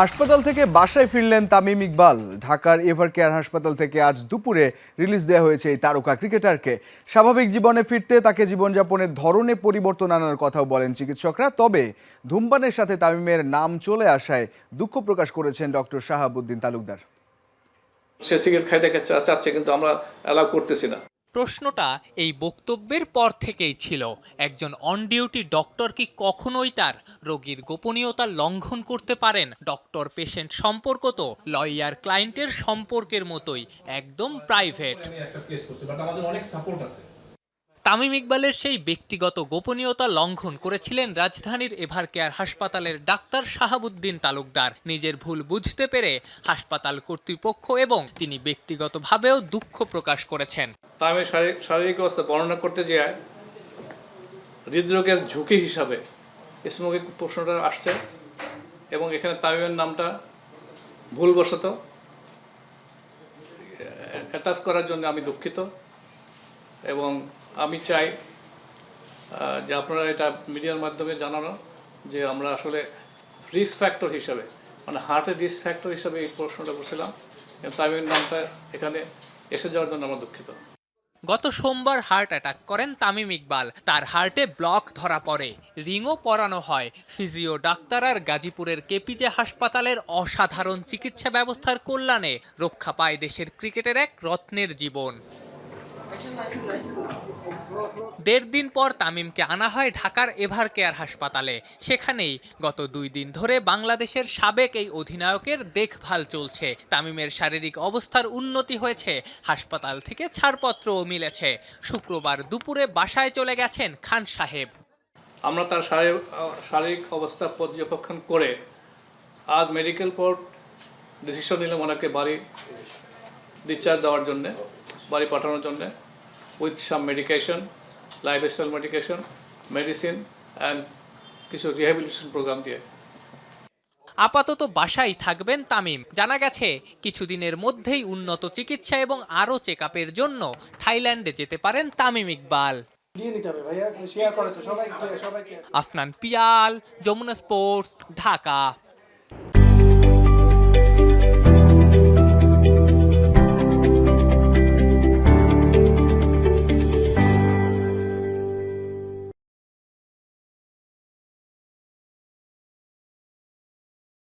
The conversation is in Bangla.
হাসপাতাল থেকে বাসায় ফিরলেন তামিম ইকবাল। ঢাকার এভার কেয়ার হাসপাতাল থেকে আজ দুপুরে রিলিজ দেওয়া হয়েছে এই তারকা ক্রিকেটারকে। স্বাভাবিক জীবনে ফিরতে তাকে জীবনযাপনের ধরনে পরিবর্তন আনার কথাও বলেন চিকিৎসকরা। তবে ধূমপানের সাথে তামিমের নাম চলে আসায় দুঃখ প্রকাশ করেছেন ডক্টর শাহাবুদ্দিন তালুকদার। সে সিগারেট খাইতে চাচ্ছে, কিন্তু আমরা অ্যালাউ করতেছি না। প্রশ্নটা এই বক্তব্যের পর থেকেই ছিল। একজন অন ডিউটি ডক্টর কি কখনোই তার রোগীর গোপনীয়তা লঙ্ঘন করতে পারেন? ডক্টর পেশেন্ট সম্পর্ক তো লয়ার ক্লায়েন্টের সম্পর্কের মতোই, একদম প্রাইভেট আমাদের অনেক সাপোর্ট আছে। তামিম ইকবালের সেই ব্যক্তিগত গোপনীয়তা লঙ্ঘন করেছিলেন রাজধানীর এভার কেয়ার হাসপাতালের ডাক্তার শাহাবুদ্দিন তালুকদার। নিজের ভুল বুঝতে পেরে হাসপাতাল কর্তৃপক্ষ এবং তিনি ব্যক্তিগতভাবেও দুঃখ প্রকাশ করেছেন। তা আমি শারীরিক অবস্থা বর্ণনা করতে যাই হৃদরোগের ঝুঁকি হিসাবে স্মোকিং প্রশ্নটা আসছে এবং এখানে তামিমের নামটা ভুলবশত অ্যাটাচ করার জন্য আমি দুঃখিত এবং আমি চাই যে আপনারা এটা মিডিয়ার মাধ্যমে জানানো যে আমরা আসলে রিস্ক ফ্যাক্টর হিসাবে মানে হার্টের রিস্ক ফ্যাক্টর হিসাবে এই প্রশ্নটা করছিলাম। তামিমের নামটা এখানে এসে যাওয়ার জন্য আমরা দুঃখিত। গত সোমবার হার্ট অ্যাটাক করেন তামিম ইকবাল। তার হার্টে ব্লক ধরা পড়ে। রিংও পরানো হয়। ফিজিও ডাক্তার আর গাজীপুরের কেপিজে হাসপাতালের অসাধারণ চিকিৎসা ব্যবস্থার কল্যাণে রক্ষা পায় দেশের ক্রিকেটের এক রত্নের জীবন। দেড় দিন পর তামিমকে আনা হয় ঢাকার এভার কেয়ার হাসপাতালে। সেখানেই গত দুই দিন ধরে বাংলাদেশের সাবেক এই অধিনায়কের দেখভাল চলছে। তামিমের শারীরিক অবস্থার উন্নতি হয়েছে, হাসপাতাল থেকে ছাড়পত্রও মিলেছে। শুক্রবার দুপুরে বাসায় চলে গেছেন খান সাহেব। আমরা তার শারীরিক অবস্থা পর্যবেক্ষণ করে আজ মেডিকেল কোর্ট ডিসিশন নিলাম ওনাকে বাড়ি ডিসচার্জ দেওয়ার জন্যে, বাড়ি পাঠানোর জন্যে with some medication lifestyle medication medicine and কিছু রিহ্যাবিলিটেশন প্রোগ্রাম দিয়ে। আপাতত বাসায় থাকবেন তামিম। জানা গেছে কিছুদিনের মধ্যেই উন্নত চিকিৎসা এবং আরও চেক জন্য থাইল্যান্ডে যেতে পারেন তামিম ইকবাল। আফনান পিয়াল যমুনা স্পোর্টস ঢাকা।